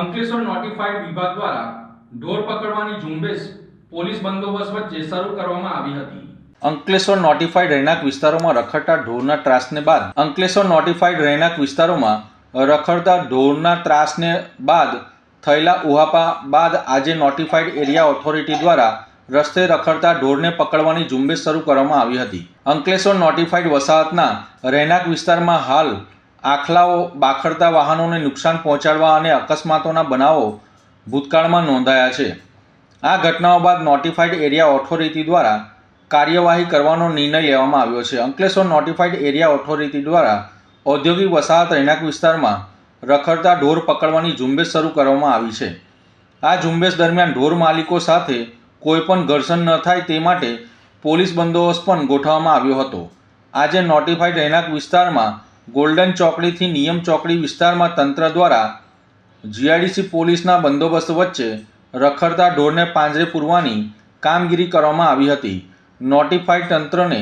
Ankleshwar notified વિભાગ દ્વારા ઢોર પકડવાની ઝુંબેશ પોલીસ બંદોબસ્ત વચ્ચે શરૂ કરવામાં આવી હતી. અંકલેશ્વર નોટિફાઈડ રહેણાંક વિસ્તારોમાં રખડતા ઢોરના ત્રાસને બાદ અંકલેશ્વર નોટિફાઈડ રહેણાંક વિસ્તારોમાં રખડતા ઢોરના ત્રાસને બાદ થયેલા ઉહાપા બાદ આજે નોટિફાઈડ એરિયા ઓથોરિટી દ્વારા રસ્તે રખડતા ઢોરને પકડવાની ઝુંબેશ શરૂ કરવામાં આવી હતી. અંકલેશ્વર નોટિફાઈડ વસાહતના રહેણાંક વિસ્તારમાં હાલ આખલાઓ, બાખડતા વાહનોને નુકસાન પહોંચાડવા અને અકસ્માતોના બનાવો ભૂતકાળમાં નોંધાયા છે. આ ઘટનાઓ બાદ નોટિફાઈડ એરિયા ઓથોરિટી દ્વારા કાર્યવાહી કરવાનો નિર્ણય લેવામાં આવ્યો છે. અંકલેશ્વર નોટિફાઈડ એરિયા ઓથોરિટી દ્વારા ઔદ્યોગિક વસાહત રહેણાંક વિસ્તારમાં રખડતા ઢોર પકડવાની ઝુંબેશ શરૂ કરવામાં આવી છે. આ ઝુંબેશ દરમિયાન ઢોર માલિકો સાથે કોઈપણ ઘર્ષણ ન થાય તે માટે પોલીસ બંદોબસ્ત પણ ગોઠવવામાં આવ્યો હતો. આજે નોટિફાઈડ રહેણાંક વિસ્તારમાં ગોલ્ડન ચોકડીથી નિયમ ચોકડી વિસ્તારમાં તંત્ર દ્વારા જીઆઈડીસી પોલીસના બંદોબસ્ત વચ્ચે રખડતા ઢોરને પાંજરે પૂરવાની કામગીરી કરવામાં આવી હતી. નોટિફાઈડ તંત્રને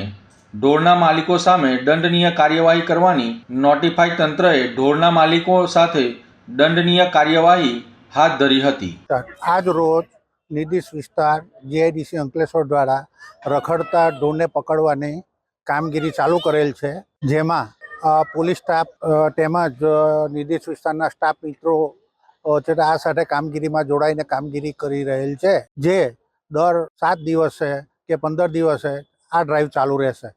ઢોરના માલિકો સામે દંડનીય કાર્યવાહી કરવાની નોટિફાઈડ તંત્રએ ઢોરના માલિકો સાથે દંડનીય કાર્યવાહી હાથ ધરી હતી. આજ રોજ નિર્દિષ્ટ વિસ્તાર જીઆઈડીસી અંકલેશ્વર દ્વારા રખડતા ઢોરને પકડવાની કામગીરી ચાલુ કરેલ છે, જેમાં પોલીસ સ્ટાફ તેમજ નિર્દેશ વિસ્તારના સ્ટાફ મિત્રો છે આ સાથે કામગીરીમાં જોડાઈને કામગીરી કરી રહેલ છે, જે દર સાત દિવસે કે પંદર દિવસે આ ડ્રાઈવ ચાલુ રહેશે.